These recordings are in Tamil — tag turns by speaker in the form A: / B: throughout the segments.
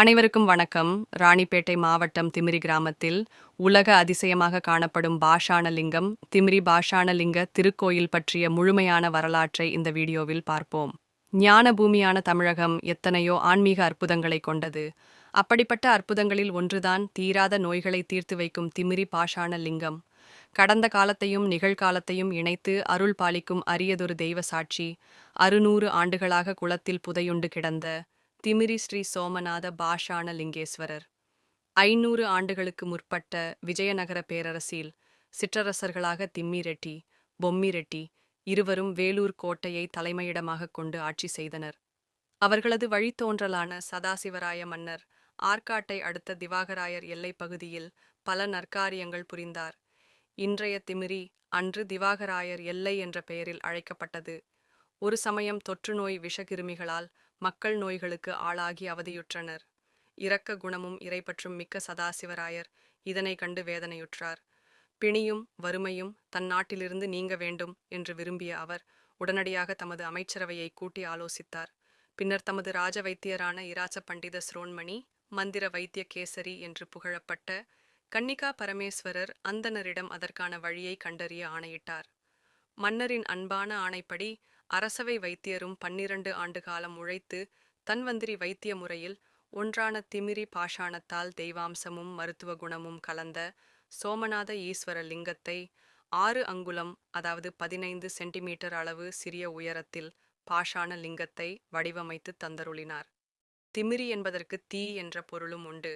A: அனைவருக்கும் வணக்கம். ராணிப்பேட்டை மாவட்டம் திமிரி கிராமத்தில் உலக அதிசயமாக காணப்படும் பாஷாணலிங்கம் திமிரி பாஷாணலிங்க திருக்கோயில் பற்றிய முழுமையான வரலாற்றை இந்த வீடியோவில் பார்ப்போம். ஞான பூமியான தமிழகம் எத்தனையோ ஆன்மீக அற்புதங்களை கொண்டது. அப்படிப்பட்ட அற்புதங்களில் ஒன்றுதான் தீராத நோய்களை தீர்த்து வைக்கும் திமிரி பாஷாணலிங்கம். கடந்த காலத்தையும் நிகழ்காலத்தையும் இணைத்து அருள் பாலிக்கும் அரியதொரு தெய்வ சாட்சி அறுநூறு ஆண்டுகளாக குளத்தில் புதையுண்டு கிடந்த திமிரி ஸ்ரீ சோமநாத பாஷான லிங்கேஸ்வரர். ஐநூறு ஆண்டுகளுக்கு முற்பட்ட விஜயநகர பேரரசில் சிற்றரசர்களாக திம்மிரெட்டி பொம்மிரெட்டி இருவரும் வேலூர் கோட்டையை தலைமையிடமாக கொண்டு ஆட்சி செய்தனர். அவர்களது வழித்தோன்றலான சதாசிவராய மன்னர் ஆற்காட்டை அடுத்த திவாகராயர் எல்லைப் பகுதியில் பல நற்காரியங்கள் புரிந்தார். இன்றைய திமிரி அன்று திவாகராயர் எல்லை என்ற பெயரில் அழைக்கப்பட்டது. ஒரு சமயம் தொற்றுநோய் விஷகிருமிகளால் மக்கள் நோய்களுக்கு ஆளாகி அவதியுற்றனர். இரக்க குணமும் இறைப்பற்றும் மிக்க சதாசிவராயர் இதனை கண்டு வேதனையுற்றார். பிணியும் வறுமையும் தன் நாட்டிலிருந்து நீங்க வேண்டும் என்று விரும்பிய அவர் உடனடியாக தமது அமைச்சரவையை கூட்டி ஆலோசித்தார். பின்னர் தமது ராஜ வைத்தியரான இராச்ச பண்டித ஸ்ரோன்மணி மந்திர வைத்திய கேசரி என்று புகழப்பட்ட கன்னிகா பரமேஸ்வரர் அந்தனரிடம் அதற்கான வழியை கண்டறிய ஆணையிட்டார். மன்னரின் அன்பான ஆணைப்படி அரசவை வைத்தியரும் பன்னிரண்டு ஆண்டு காலம் உழைத்து தன்வந்திரி வைத்திய முறையில் ஒன்றான திமிரி பாஷாணத்தால் தெய்வாம்சமும் மருத்துவ குணமும் கலந்த சோமநாத ஈஸ்வர லிங்கத்தை ஆறு அங்குலம் அதாவது பதினைந்து சென்டிமீட்டர் அளவு சிறிய உயரத்தில் பாஷாண லிங்கத்தை வடிவமைத்து தந்தருளினார். திமிரி என்பதற்கு தீ என்ற பொருளும் உண்டு.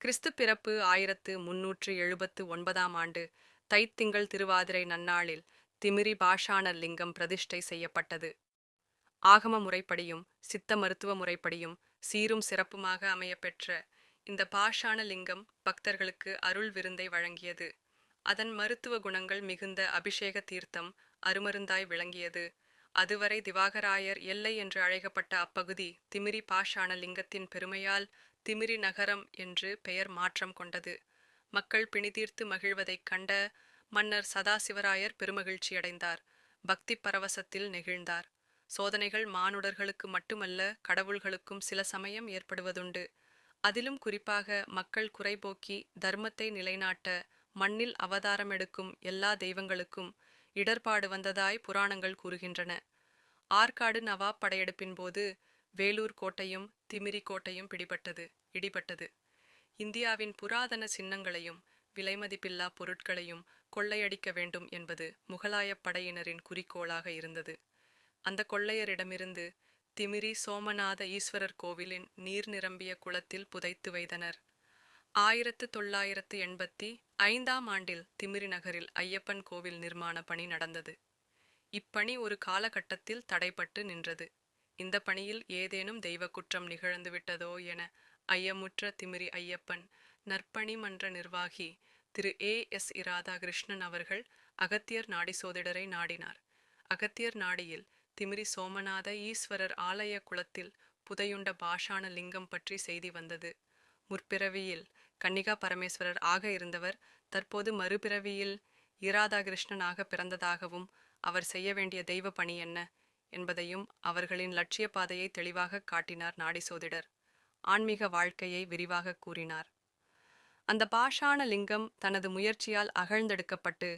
A: கிறிஸ்து பிறப்பு ஆயிரத்து முன்னூற்று எழுபத்து ஒன்பதாம் ஆண்டு தைத்திங்கள் திருவாதிரை நன்னாளில் திமிரி பாஷான லிங்கம் பிரதிஷ்டை செய்யப்பட்டது. ஆகம முறைப்படியும் சித்த மருத்துவ முறைப்படியும் சீரும் சிறப்புமாக அமையப்பெற்ற இந்த பாஷான லிங்கம் பக்தர்களுக்கு அருள் விருந்தை வழங்கியது. அதன் மருத்துவ குணங்கள் மிகுந்த அபிஷேக தீர்த்தம் அருமருந்தாய் விளங்கியது. அதுவரை திவாகராயர் எல்லை என்று அழைக்கப்பட்ட அப்பகுதி திமிரி பாஷான லிங்கத்தின் பெருமையால் திமிரி நகரம் என்று பெயர் மாற்றம் கொண்டது. மக்கள் பிணிதீர்த்து மகிழ்வதைக் கண்ட மன்னர் சதாசிவராயர் பெருமகிழ்ச்சியடைந்தார். பக்தி பரவசத்தில் நெகிழ்ந்தார். சோதனைகள் மானுடர்களுக்கு மட்டுமல்ல கடவுள்களுக்கும் சில சமயம் ஏற்படுவதுண்டு. அதிலும் குறிப்பாக மக்கள் குறைபோக்கி தர்மத்தை நிலைநாட்ட மண்ணில் அவதாரம் எடுக்கும் எல்லா தெய்வங்களுக்கும் இடர்பாடு வந்ததாய் புராணங்கள் கூறுகின்றன. ஆற்காடு நவாப் படையெடுப்பின் போது வேலூர் கோட்டையும் திமிரி கோட்டையும் பிடிபட்டது இடிபட்டது. இந்தியாவின் புராதன சின்னங்களையும் விலைமதிப்பில்லா பொருட்களையும் கொள்ளையடிக்க வேண்டும் என்பது முகலாயப் படையினரின் குறிக்கோளாக இருந்தது. அந்த கொள்ளையரிடமிருந்து திமிரி சோமநாத ஈஸ்வரர் கோவிலின் நீர் நிரம்பிய குளத்தில் புதைத்து வைத்தனர். ஆயிரத்து தொள்ளாயிரத்து எண்பத்தி ஐந்தாம் ஆண்டில் திமிரி நகரில் ஐயப்பன் கோவில் நிர்மாண பணி நடந்தது. இப்பணி ஒரு காலகட்டத்தில் தடைப்பட்டு நின்றது. இந்த பணியில் ஏதேனும் தெய்வ குற்றம் நிகழ்ந்து விட்டதோ என ஐயமுற்ற திமிரி ஐயப்பன் நற்பணி மன்ற நிர்வாகி திரு ஏ எஸ் இராதாகிருஷ்ணன் அவர்கள் அகத்தியர் நாடி சோதிடரை நாடினார். அகத்தியர் நாடியில் திமிரி சோமநாத ஈஸ்வரர் ஆலய குளத்தில் புதையுண்ட பாஷான லிங்கம் பற்றி செய்தி வந்தது. முற்பிறவியில் கன்னிகா பரமேஸ்வரர் ஆக இருந்தவர் தற்போது மறுபிறவியில் இராதாகிருஷ்ணனாக பிறந்ததாகவும் அவர் செய்ய வேண்டிய தெய்வ பணி என்ன என்பதையும் அவர்களின் லட்சிய பாதையை தெளிவாக காட்டினார் நாடி சோதிடர். ஆன்மீக வாழ்க்கையை விரிவாக கூறினார். அந்த பாஷாண லிங்கம் தனது முயற்சியால் அகழ்ந்தெடுக்கப்பட்டு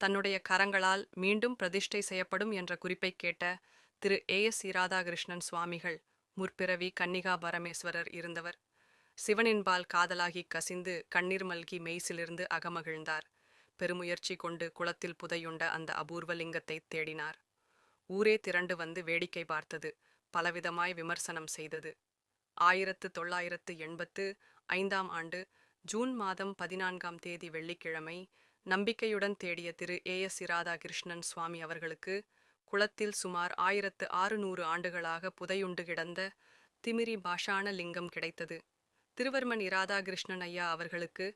A: தன்னுடைய கரங்களால் மீண்டும் பிரதிஷ்டை செய்யப்படும் என்ற குறிப்பை கேட்ட திரு. ஏ. எஸ். இராதாகிருஷ்ணன் சுவாமிகள் முற்பிறவி கன்னிகா பரமேஸ்வரர் இருந்தவர். சிவனின்பால் காதலாகி கசிந்து கண்ணீர் மல்கி மெய்சிலிருந்து அகமகிழ்ந்தார். பெருமுயற்சி கொண்டு குளத்தில் புதையுண்ட அந்த அபூர்வ லிங்கத்தை தேடினார். ஊரே திரண்டு வந்து வேடிக்கை பார்த்தது பலவிதமாய் விமர்சனம் செய்தது. ஆயிரத்து தொள்ளாயிரத்து எண்பத்து ஐந்தாம் ஆண்டு ஜூன் மாதம் பதினான்காம் தேதி வெள்ளிக்கிழமை நம்பிக்கையுடன் தேடிய திரு ஏ எஸ் இராதாகிருஷ்ணன் சுவாமி அவர்களுக்கு குளத்தில் சுமார் ஆயிரத்து ஆறுநூறு ஆண்டுகளாக புதையுண்டு கிடந்த திமிரி பாஷான லிங்கம் கிடைத்தது. திருவர்மன் இராதாகிருஷ்ணன் ஐயா அவர்களுக்கு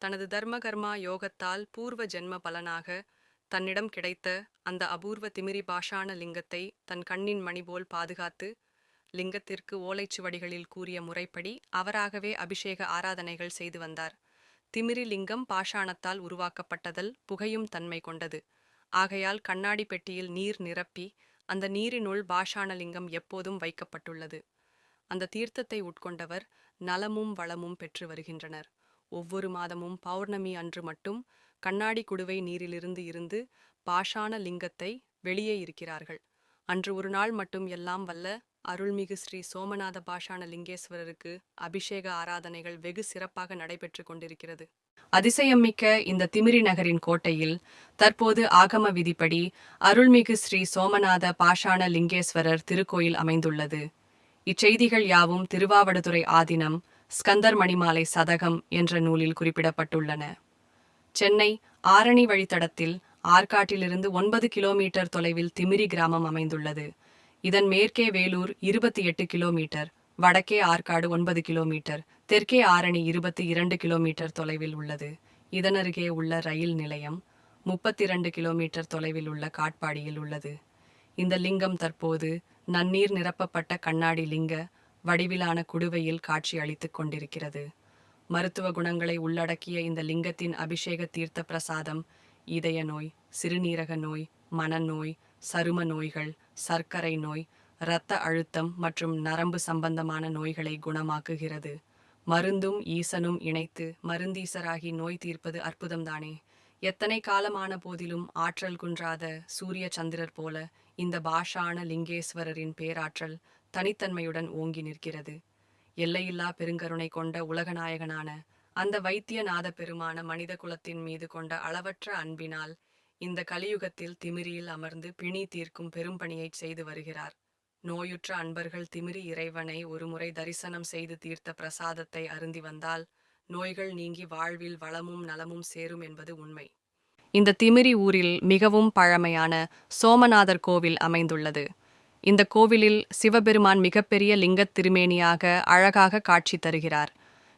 A: தனது தர்மகர்மா யோகத்தால் பூர்வ ஜென்ம பலனாக தன்னிடம் கிடைத்த அந்த அபூர்வ திமிரி பாஷான லிங்கத்தை தன் கண்ணின் மணி போல் பாதுகாத்து லிங்கத்திற்கு ஓலைச்சுவடிகளில் கூறிய முறைப்படி அவராகவே அபிஷேக ஆராதனைகள் செய்து வந்தார். திமிரி லிங்கம் பாஷாணத்தால் உருவாக்கப்பட்டதல் புகையும் தன்மை கொண்டது. ஆகையால் கண்ணாடி பெட்டியில் நீர் நிரப்பி அந்த நீரினுள் பாஷாண லிங்கம் எப்போதும் வைக்கப்பட்டுள்ளது. அந்த தீர்த்தத்தை உட்கொண்டவர் நலமும் வளமும் பெற்று வருகின்றனர். ஒவ்வொரு மாதமும் பௌர்ணமி அன்று மட்டும் கண்ணாடி குடுவை நீரிலிருந்து இருந்து பாஷாண லிங்கத்தை வெளியே இருக்கிறார்கள். அன்று ஒரு நாள் மட்டும் எல்லாம் வல்ல அருள்மிகு ஸ்ரீ சோமநாத பாஷான லிங்கேஸ்வரருக்கு அபிஷேக ஆராதனைகள் வெகு சிறப்பாக நடைபெற்று கொண்டிருக்கிறது. அதிசயம்மிக்க இந்த திமிரி நகரின் கோட்டையில் தற்போது ஆகம விதிப்படி அருள்மிகு ஸ்ரீ சோமநாத பாஷாண லிங்கேஸ்வரர் திருக்கோயில் அமைந்துள்ளது. இச்செய்திகள் யாவும் திருவாவடுதுறை ஆதினம் ஸ்கந்தர் மணிமாலை சதகம் என்ற நூலில் குறிப்பிடப்பட்டுள்ளன. சென்னை ஆரணி வழித்தடத்தில் ஆற்காட்டிலிருந்து ஒன்பது கிலோமீட்டர் தொலைவில் திமிரி கிராமம் அமைந்துள்ளது. இதன் மேற்கே வேலூர் இருபத்தி எட்டு கிலோமீட்டர் வடக்கே ஆற்காடு ஒன்பது கிலோமீட்டர் தெற்கே ஆரணி இருபத்தி இரண்டு கிலோமீட்டர் தொலைவில் உள்ளது. இதனருகே உள்ள ரயில் நிலையம் முப்பத்தி இரண்டு கிலோமீட்டர் தொலைவில் உள்ள காட்பாடியில் உள்ளது. இந்த லிங்கம் தற்போது நன்னீர் நிரப்பப்பட்ட கண்ணாடி லிங்க வடிவிலான குடுவையில் காட்சி அளித்துக் கொண்டிருக்கிறது. மருத்துவ குணங்களை உள்ளடக்கிய இந்த லிங்கத்தின் அபிஷேக தீர்த்த பிரசாதம் இதய நோய் சிறுநீரக நோய் மனநோய் சரும நோய்கள் சர்க்கரை நோய் இரத்த அழுத்தம் மற்றும் நரம்பு சம்பந்தமான நோய்களை குணமாக்குகிறது. மருந்தும் ஈசனும் இணைத்து மருந்தீசராகி நோய் தீர்ப்பது அற்புதம்தானே. எத்தனை காலமான போதிலும் ஆற்றல் குன்றாத சூரிய சந்திரர் போல இந்த பாஷான லிங்கேஸ்வரரின் பேராற்றல் தனித்தன்மையுடன் ஓங்கி நிற்கிறது. எல்லையில்லா பெருங்கருணை கொண்ட உலகநாயகனான அந்த வைத்தியநாத பெருமான மனித குலத்தின் மீது கொண்ட அளவற்ற அன்பினால் இந்த கலியுகத்தில் திமிரியில் அமர்ந்து பிணி தீர்க்கும் பெரும்பணியை செய்து வருகிறார். நோயுற்ற அன்பர்கள் திமிரி இறைவனை ஒருமுறை தரிசனம் செய்து தீர்த்த பிரசாதத்தை அருந்தி வந்தால் நோய்கள் நீங்கி வாழ்வில் வளமும் நலமும் சேரும் என்பது உண்மை. இந்த திமிரி ஊரில் மிகவும் பழமையான சோமநாதர் கோவில் அமைந்துள்ளது. இந்த கோவிலில் சிவபெருமான் மிகப்பெரிய லிங்கத் திருமேனியாக அழகாக காட்சி தருகிறார்.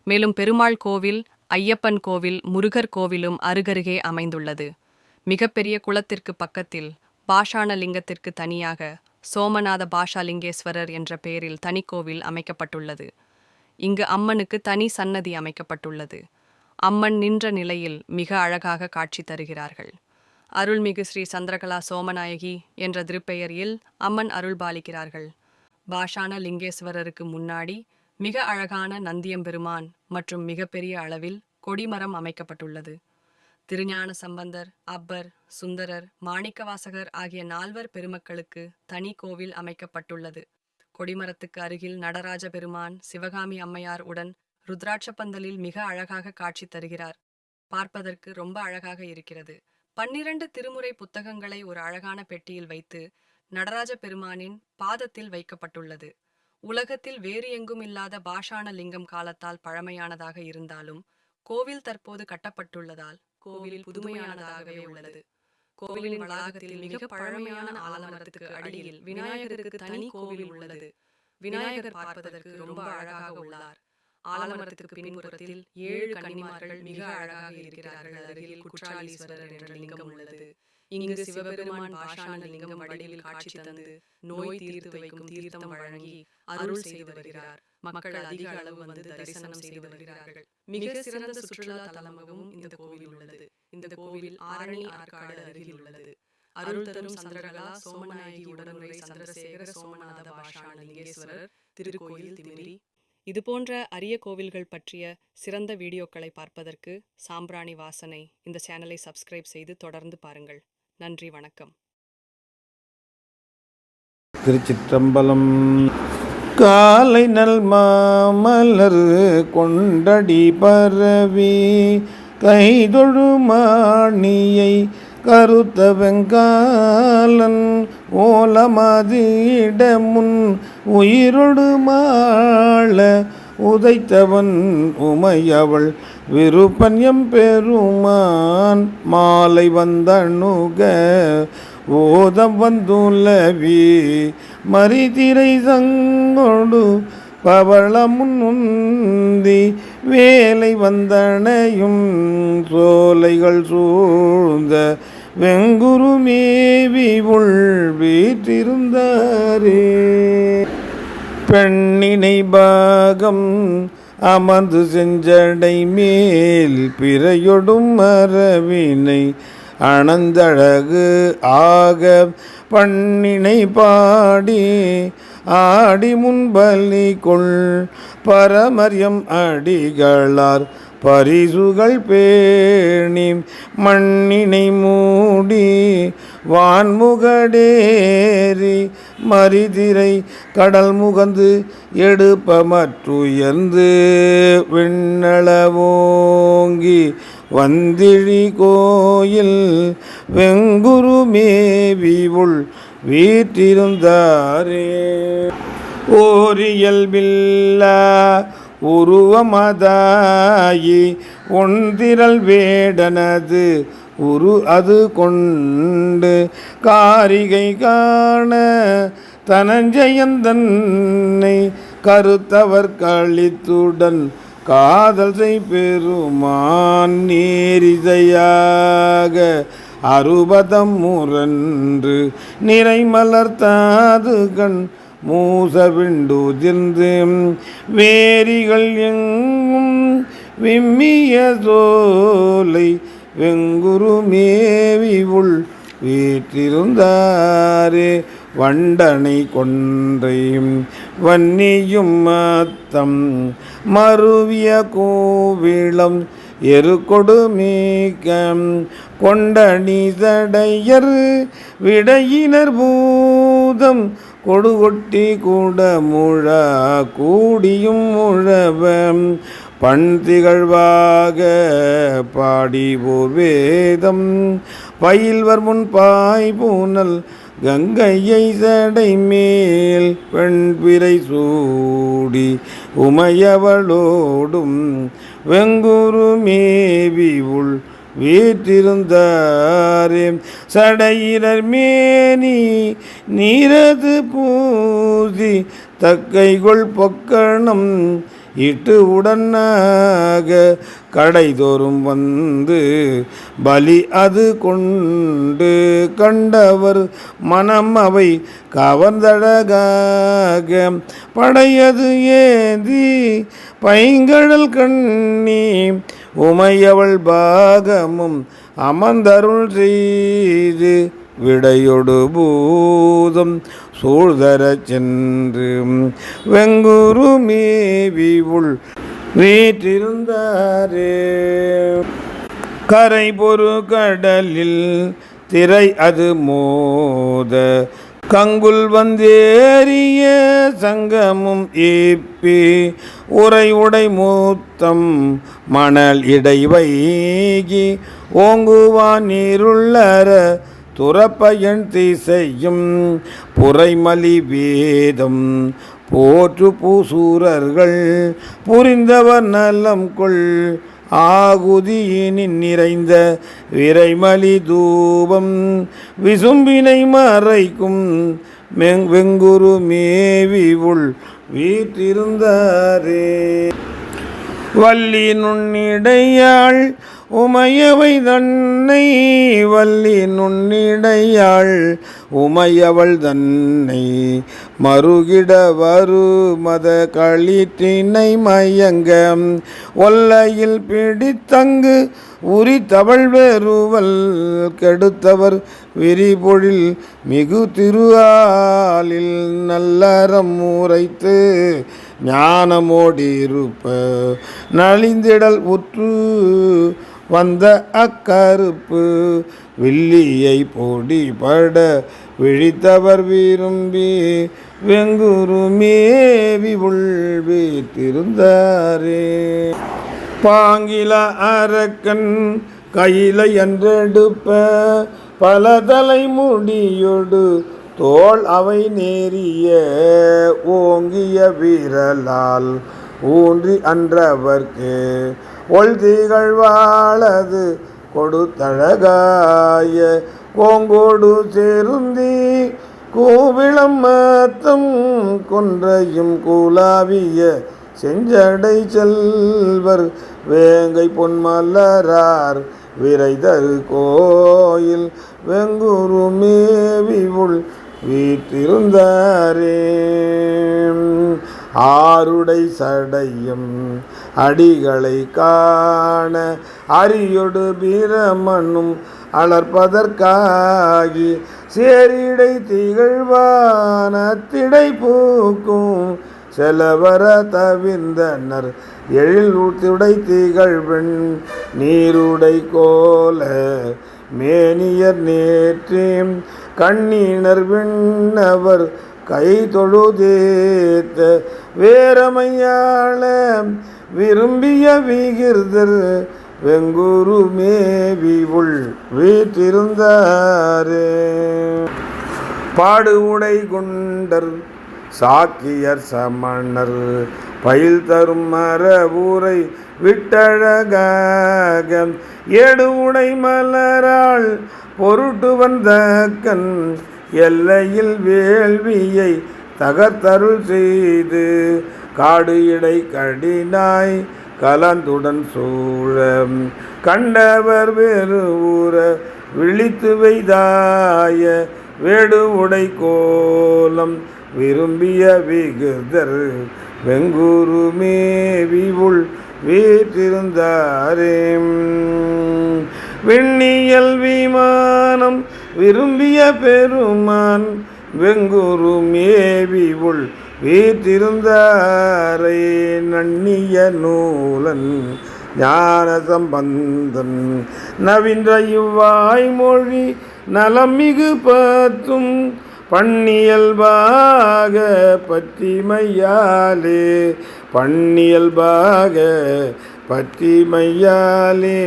A: மேலும் பெருமாள் கோவில் ஐயப்பன் கோவில் முருகர் கோவிலும் அருகருகே அமைந்துள்ளது. மிகப்பெரிய குளத்திற்கு பக்கத்தில் பாஷாண லிங்கத்திற்கு தனியாக சோமநாத பாஷாலிங்கேஸ்வரர் என்ற பெயரில் தனி கோவில் அமைக்கப்பட்டுள்ளது. இங்கு அம்மனுக்கு தனி சன்னதி அமைக்கப்பட்டுள்ளது. அம்மன் நின்ற நிலையில் மிக அழகாக காட்சி தருகிறார்கள். அருள்மிகு ஸ்ரீ சந்திரகலா சோமநாயகி என்ற திருப்பெயரில் அம்மன் அருள்பாலிக்கிறார்கள் பாஷான லிங்கேஸ்வரருக்கு முன்னாடி மிக அழகான நந்தியம்பெருமான் மற்றும் மிகப்பெரிய அளவில் கொடிமரம் அமைக்கப்பட்டுள்ளது. திருஞான சம்பந்தர் அப்பர் சுந்தரர் மாணிக்கவாசகர் ஆகிய நால்வர் பெருமக்களுக்கு தனி கோவில் அமைக்கப்பட்டுள்ளது. கொடிமரத்துக்கு அருகில் நடராஜ பெருமான் சிவகாமி அம்மையார் உடன் ருத்ராட்ச பந்தலில் மிக அழகாக காட்சி தருகிறார். பார்ப்பதற்கு ரொம்ப அழகாக இருக்கிறது. பன்னிரண்டு திருமுறை புத்தகங்களை ஒரு அழகான பெட்டியில் வைத்து நடராஜ பெருமானின் பாதத்தில் வைக்கப்பட்டுள்ளது. உலகத்தில் வேறு எங்கும் இல்லாத பாஷான லிங்கம் காலத்தால் பழமையானதாக இருந்தாலும் கோவில் தற்போது கட்டப்பட்டுள்ளதால் கோவில் புதுமையானதாகவே உள்ளது. கோவிலின் வளாகத்தில் மிக பழமையான ஆலமரத்துக்கு அடியில் விநாயகருக்கு தனி கோவில் உள்ளது. விநாயகர் பார்ப்பதற்கு ரொம்ப அழகாக உள்ளார். ஆலமரத்துக்கு பின்புறத்தில் ஏழு கன்னிமார்கள் மிக அழகாக இருக்கிறார்கள். அருகில் குற்றாலீஸ்வரர் என்ற லிங்கம் உள்ளது. இங்கு சிவபெருமான் பாஷான லிங்கம் வடிவில் காட்சி தந்து நோய் தீர்த்து வைக்கும் தீர்த்தம் வழங்கி அருள் செய்து வருகிறார். மக்கள் அதிக அளவு வந்து தரிசனம் செய்து வருகிறார்கள். மிக சிறந்த சுற்றுலா தலமாகவும் இந்த கோவில் உள்ளது. இந்த கோவில் ஆரணி ஆற்காடு அருகில் உள்ளது. அருள் தரும் சந்திரகலா சோமநாயகி உடனுரை சந்திரசேகர சோமநாத பாஷாண லிங்கேஸ்வரர் திருக்கோயில் திமிரி. இதுபோன்ற அரிய கோவில்கள் பற்றிய சிறந்த வீடியோக்களை பார்ப்பதற்கு சாம்பிராணி வாசனை இந்த சேனலை சப்ஸ்கிரைப் செய்து தொடர்ந்து பாருங்கள். நன்றி வணக்கம்.
B: திருச்சிற்றம்பலம் காலை நல் மாமலர் கொண்டடி பரவி கைதொழுமாணியை கருத்த வெங்காலன் ஓலமதிடமுன் உயிரொடு மாள உதைத்தவன் உமையவள் விருப்பன்யம் பெருமான் மாலை வந்தணுக ஓதம் வந்துலவி மரிதிரை சங்கொடு பவளமுன்னுந்தி வேலை வந்தனையும் சோலைகள் சூழ்ந்த வெங்குருமேவி உள் வீற்றிருந்தாரே. பெண்ணினை பாகம் அமர்ந்து செஞ்சடை மேல் பிறையொடும் மரவினை அனந்தழகு ஆக பண்ணினை பாடி ஆடி முன்பலி கொள். பரமரியம் அடிகளார் பரிசுகள் பேணி மண்ணினை மூடி வான்முகடேறி மரிதிரை கடல் முகந்து எடுப்பமற்றுயர்ந்து விண்ணளவோங்கி வந்திழி கோயில் வெங்குரு உள் வீற்றிருந்தாரே. ஓரியல்பில்லா உருவமதாயி ஒன்றிரல் வேடனது உரு அது கொண்டு காரிகை காண தனஞ்சயந்தன்னை கருத்தவர் கழித்துடன் காதல் செய் பெருமான் நேரிசையாக அறுபதம் முரன்று நிறைமலர்த்தாது கண் மூசவிண்டுதிர்ந்து வேரிகள் எங்கும் விம்மிய சோலை வெங்குரு மேவி உள் வீற்றிருந்தாரே. வண்டனை கொன்றையும் வன்னியும் மத்தம் மருவிய கோவிளம் எரு எருக்கொடுமீக்கம் கொண்டணி தடையர் விடையினர் பூதம். கொடுகொட்டி கூட முழ கூடியும் முழவம். பண் திகழ்வாக பாடி ஓர் வேதம். பயில்வர் முன் பாய் பூனல் கங்கையை சடை மேல் வெண்பிரை சூடி உமையவளோடும் வெங்குரு மேவி உள் வீற்றிருந்தாரே. சடையினர் மேனி நீரது பூசி தக்கைகொள் பொக்கணம் இட்டு உடனாக கடைதோறும் வந்து பலி அது கொண்டு கண்டவர் மனம் அவை கவர்ந்தழகாக படையது ஏதி பைங்கடல் கண்ணி உமையவள் பாகமும் அமர்ந்தருள் செய்து விடையொடு பூதம் சூழ்தர சென்று வெங்குரு மேவி உள் வீற்றிருந்தாரே. கரை பொறு கடலில் திரை அது மோத. கங்குல் வந்தேறிய சங்கமும் ஈப்பி. உரை உடை மூத்தம் மணல் இடை வைகி. ஓங்குவான் நீருள்ளர துறப்பயன் திசையும் புரைமலி வேதம். போற்று பூசூரர்கள் புரிந்தவர் நலம் கொள். ஆகுதியினின் நிறைந்த விரைமலி தூபம் விசும்பினை மறைக்கும் மெங் வெங்குரு மேவி உள் வீற்றிருந்தாரே. வள்ளி நுண்ணிடையாள் உமையவை தன்னை வள்ளி நுண்ணிடையாள் உமையவள் தன்னை மறுகிட வரு மத களிற்றினை மயங்க ஒல்லையில் பிடித்தங்கு உரி தவள் வேறுவல் கெடுத்தவர் விரிபொழில் மிகு திருவாலில் நல்லறம் உரைத்து ஞானமோடிருப்ப நலிந்திடல் உற்று வந்த அக்கருப்பு வில்லியை பொடிபட விழித்தவர் விரும்பி வெங்குருமேவி மேவி உள்வீட்டிருந்தாரே பாங்கில அரக்கன் கையில என்றெடுப்ப பல தலைமுடியொடு தோள் அவை நேரிய ஓங்கிய வீரலால் ஊன்றி அன்றவர்க்கு ஒள் திகழ்வாளது கொடுத்தழகாய கோங்கோடு சேருந்தி கூவிளம் மத்தம் கொன்றையும் கூலாவிய செஞ்சடை செல்வர் வேங்கை பொன்மலரார் விரைதரு கோயில் வெங்குரு மேவி உள் வீற்றிருந்தாரே ஆருடை சடையும் அடிகளை காண அரியொடு பிரமனும் அலர்ப்பதற்காகி சேரிடை திகழ்வான திடை பூக்கும் செலவர தவிந்தனர். எழில்டை திகழ்வெண் நீருடை கோல மேனியர் நேற்றேம் கண்ணீனர் விண்ணவர் கை தொழுதேத்த வேரமையாள விரும்பிய விகிர்தர் வெங்குரு மேவி உள் வீற்றிருந்தாரே. பாடு உடை கொண்டர் சாக்கியர் சமணர் பயில் தரும் மர ஊரை விட்டழகாக ஏடு உடை மலரால் பொருட்டு வந்தக்கன் எல்லையில் வேள்வியை தகர்த்தருள் செய்து காடு இடை கடினாய் கலந்துடன் சூழ கண்டவர் வேறு ஊர விழித்து வைதாய வேடு உடை கோலம் விரும்பிய விகுதர் வெங்குரு மேவி உள் வீற்றிருந்தாரே வெண்ணியல் விமானம் விரும்பிய பெருமான் வெங்குரு மேவி உள் வீற்றிருந்தாரே. நன்னிய நூலன் ஞான சம்பந்தன் நவீன்ற இவ்வாய்மொழி நலமிகு பத்தும். பன்னியல்பாக பத்திமையாலே பன்னியல்பாக பத்திமையாலே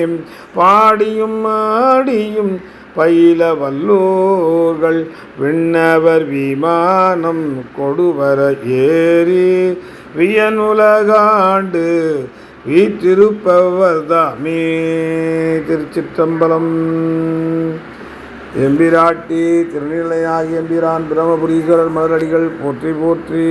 B: பாடியும் ஆடியும் பயில வல்லோர்கள் விண்ணவர் விமானம் கொடுவர ஏறி வியனுலகாண்டு வீற்றிருப்பவர்தாமே திருச்சிற்றம்பலம். எம்பிராட்டி திருநிலையாகி எம்பிரான் பிரம்மபுரீஸ்வரர் மலரடிகள் போற்றி போற்றி.